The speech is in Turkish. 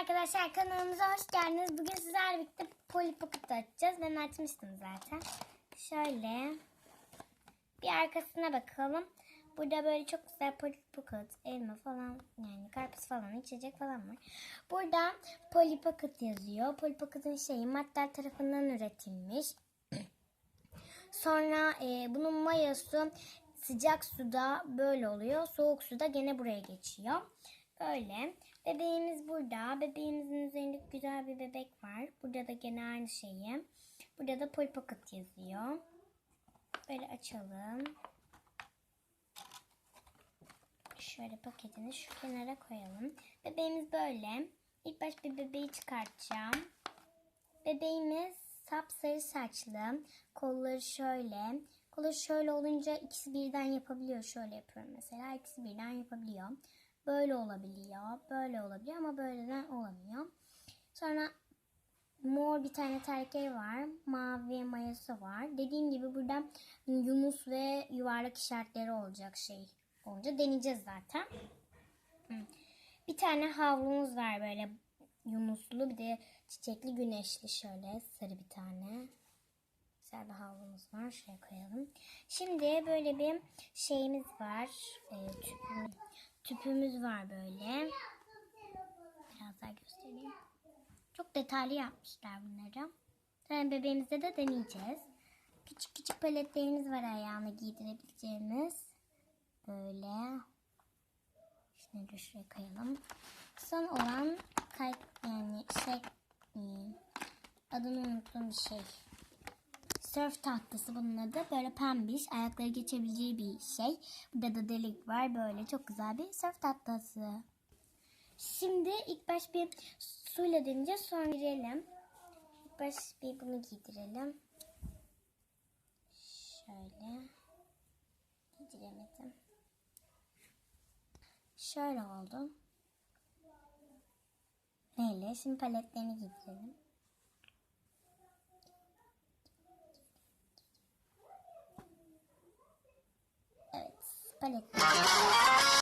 arkadaşlar kanalımıza hoş geldiniz. Bugün sizlerle birlikte Polly Pocket açacağız. Ben açmıştım zaten. Şöyle bir arkasına bakalım. Burada böyle çok güzel Polly Pocket, elma falan yani karpuz falan, içecek falan var. Burada Polly Pocket yazıyor. Polly Pocket'ın şeyi Mattel tarafından üretilmiş. Sonra e, bunun mayası sıcak suda böyle oluyor. Soğuk suda gene buraya geçiyor. Böyle. Bebeğimiz burada. Bebeğimizin üzerinde güzel bir bebek var. Burada da gene aynı şeyi. Burada da Polly yazıyor. Böyle açalım. Şöyle paketini şu kenara koyalım. Bebeğimiz böyle. İlk baş bir bebeği çıkartacağım. Bebeğimiz sapsarı saçlı. Kolları şöyle. Kolları şöyle olunca ikisi birden yapabiliyor. Şöyle yapıyorum mesela. İkisi birden yapabiliyor. Böyle olabiliyor. Böyle olabiliyor ama böyleden olamıyor. Sonra mor bir tane terkeri var. Mavi mayası var. Dediğim gibi burada yunus ve yuvarlak işaretleri olacak şey olunca deneyeceğiz zaten. Bir tane havlumuz var böyle yunuslu bir de çiçekli güneşli şöyle sarı bir tane. Güzel bir havlumuz var. Şuraya koyalım. Şimdi böyle bir şeyimiz var. E, tüpümüz, tüpümüz var böyle. Biraz daha göstereyim. Çok detaylı yapmışlar bunları. Sonra bebeğimizde de deneyeceğiz. Küçük küçük paletlerimiz var ayağına giydirebileceğimiz. Böyle. Şunu da şuraya koyalım. Son olan kay yani şey hmm, adını unuttum bir şey. Surf tahtası bunun adı. Böyle pembiş. Ayakları geçebileceği bir şey. Burada da delik var. Böyle çok güzel bir surf tahtası. Şimdi ilk baş bir suyla deneyeceğiz. Sonra girelim. İlk baş bir bunu giydirelim. Şöyle. Giydiremedim. Şöyle oldu. Neyle? Şimdi paletlerini giydirelim. パレット。